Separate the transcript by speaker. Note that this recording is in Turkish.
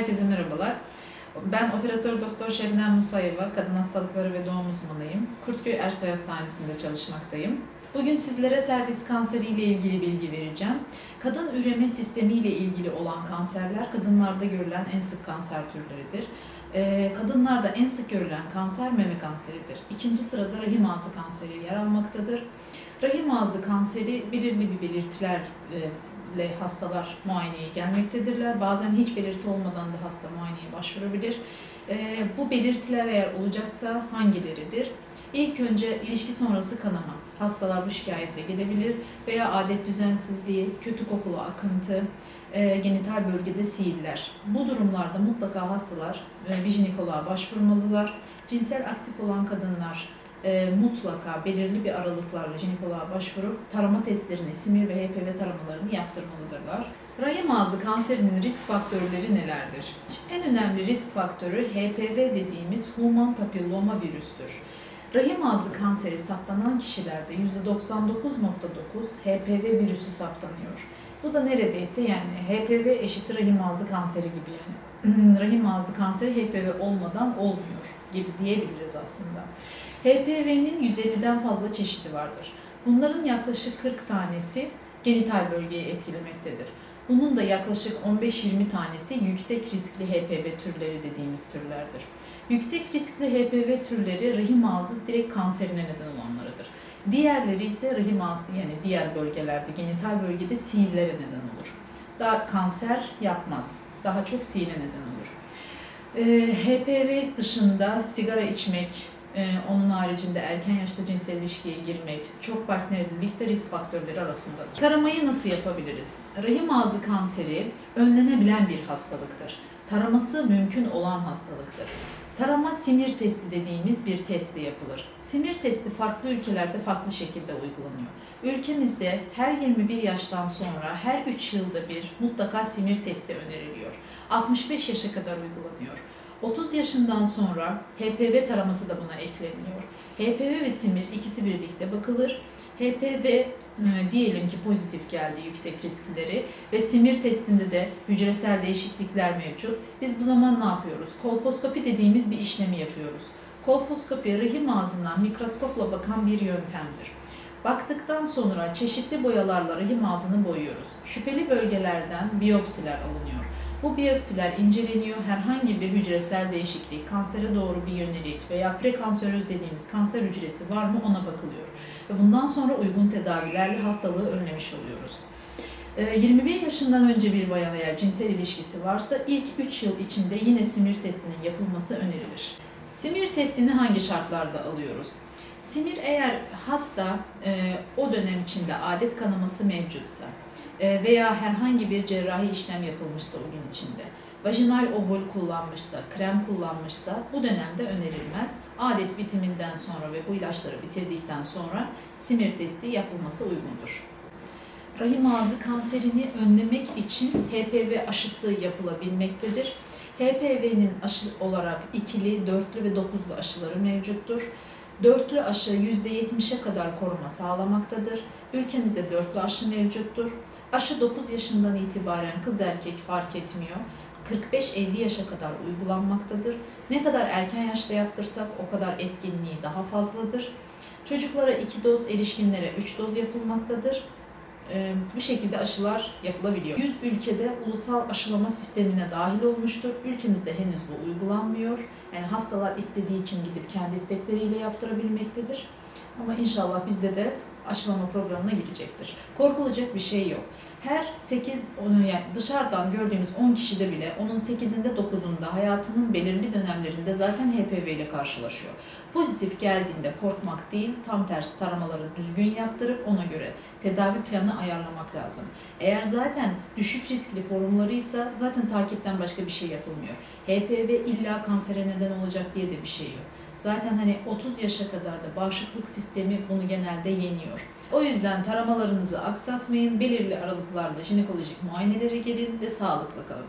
Speaker 1: Herkese merhabalar. Ben operatör doktor Şebnem Musayeva, kadın hastalıkları ve doğum uzmanıyım. Kurtköy Ersoy Hastanesi'nde çalışmaktayım. Bugün sizlere serviks kanseri ile ilgili bilgi vereceğim. Kadın üreme sistemi ile ilgili olan kanserler kadınlarda görülen en sık kanser türleridir. Ee, kadınlarda en sık görülen kanser meme kanseridir. İkinci sırada rahim ağzı kanseri yer almaktadır. Rahim ağzı kanseri belirli bir belirtiler e, ile hastalar muayeneye gelmektedirler. Bazen hiç belirti olmadan da hasta muayeneye başvurabilir. Ee, bu belirtiler eğer olacaksa hangileridir? İlk önce ilişki sonrası kanama. Hastalar bu şikayetle gelebilir veya adet düzensizliği, kötü kokulu akıntı, e, genital bölgede sihirler. Bu durumlarda mutlaka hastalar e, bir jinekoloğa başvurmalılar. Cinsel aktif olan kadınlar e, mutlaka belirli bir aralıklarla jinekoloğa başvurup tarama testlerini, simir ve HPV taramalarını yaptırmalıdırlar. Rahim ağzı kanserinin risk faktörleri nelerdir? İşte en önemli risk faktörü HPV dediğimiz human papilloma virüstür. Rahim ağzı kanseri saptanan kişilerde %99.9 HPV virüsü saptanıyor. Bu da neredeyse yani HPV eşittir rahim ağzı kanseri gibi yani. Rahim ağzı kanseri HPV olmadan olmuyor gibi diyebiliriz aslında. HPV'nin 150'den fazla çeşidi vardır. Bunların yaklaşık 40 tanesi genital bölgeyi etkilemektedir. Bunun da yaklaşık 15-20 tanesi yüksek riskli HPV türleri dediğimiz türlerdir. Yüksek riskli HPV türleri rahim ağzı direkt kanserine neden olanlarıdır. Diğerleri ise rahim ağzı yani diğer bölgelerde genital bölgede sihirlere neden olur. Daha kanser yapmaz. Daha çok sihire neden olur. Ee, HPV dışında sigara içmek, ee, onun haricinde erken yaşta cinsel ilişkiye girmek, çok partnerlilik de risk faktörleri arasındadır. Taramayı nasıl yapabiliriz? Rahim ağzı kanseri önlenebilen bir hastalıktır. Taraması mümkün olan hastalıktır. Tarama simir testi dediğimiz bir testle yapılır. Simir testi farklı ülkelerde farklı şekilde uygulanıyor. Ülkemizde her 21 yaştan sonra her 3 yılda bir mutlaka simir testi öneriliyor. 65 yaşa kadar uygulanıyor. 30 yaşından sonra HPV taraması da buna ekleniyor. HPV ve simir ikisi birlikte bakılır. HPV e, diyelim ki pozitif geldi yüksek riskleri ve simir testinde de hücresel değişiklikler mevcut. Biz bu zaman ne yapıyoruz? Kolposkopi dediğimiz bir işlemi yapıyoruz. Kolposkopi rahim ağzından mikroskopla bakan bir yöntemdir. Baktıktan sonra çeşitli boyalarla rahim ağzını boyuyoruz. Şüpheli bölgelerden biyopsiler alınıyor. Bu biyopsiler inceleniyor. Herhangi bir hücresel değişiklik, kansere doğru bir yönelik veya prekanseröz dediğimiz kanser hücresi var mı ona bakılıyor. Ve bundan sonra uygun tedavilerle hastalığı önlemiş oluyoruz. 21 Ee, yaşından önce bir bayan eğer cinsel ilişkisi varsa ilk 3 yıl içinde yine simir testinin yapılması önerilir. Simir testini hangi şartlarda alıyoruz? Simir eğer hasta e, o dönem içinde adet kanaması mevcutsa e, veya herhangi bir cerrahi işlem yapılmışsa o gün içinde, vajinal ovul kullanmışsa, krem kullanmışsa bu dönemde önerilmez. Adet bitiminden sonra ve bu ilaçları bitirdikten sonra simir testi yapılması uygundur. Rahim ağzı kanserini önlemek için HPV aşısı yapılabilmektedir. HPV'nin aşı olarak ikili, dörtlü ve dokuzlu aşıları mevcuttur. Dörtlü aşı %70'e kadar koruma sağlamaktadır. Ülkemizde dörtlü aşı mevcuttur. Aşı 9 yaşından itibaren kız erkek fark etmiyor. 45-50 yaşa kadar uygulanmaktadır. Ne kadar erken yaşta yaptırsak o kadar etkinliği daha fazladır. Çocuklara 2 doz, erişkinlere 3 doz yapılmaktadır. Ee, bu şekilde aşılar yapılabiliyor. 100 ülkede ulusal aşılama sistemine dahil olmuştur. Ülkemizde henüz bu uygulanmıyor. Yani hastalar istediği için gidip kendi istekleriyle yaptırabilmektedir. Ama inşallah bizde de aşılama programına girecektir. Korkulacak bir şey yok. Her 8, onu yani dışarıdan gördüğümüz 10 kişide bile onun 8'inde 9'unda hayatının belirli dönemlerinde zaten HPV ile karşılaşıyor. Pozitif geldiğinde korkmak değil, tam tersi taramaları düzgün yaptırıp ona göre tedavi planı ayarlamak lazım. Eğer zaten düşük riskli formlarıysa zaten takipten başka bir şey yapılmıyor. HPV illa kansere neden olacak diye de bir şey yok. Zaten hani 30 yaşa kadar da bağışıklık sistemi bunu genelde yeniyor. O yüzden taramalarınızı aksatmayın. Belirli aralıklarda jinekolojik muayenelere gelin ve sağlıklı kalın.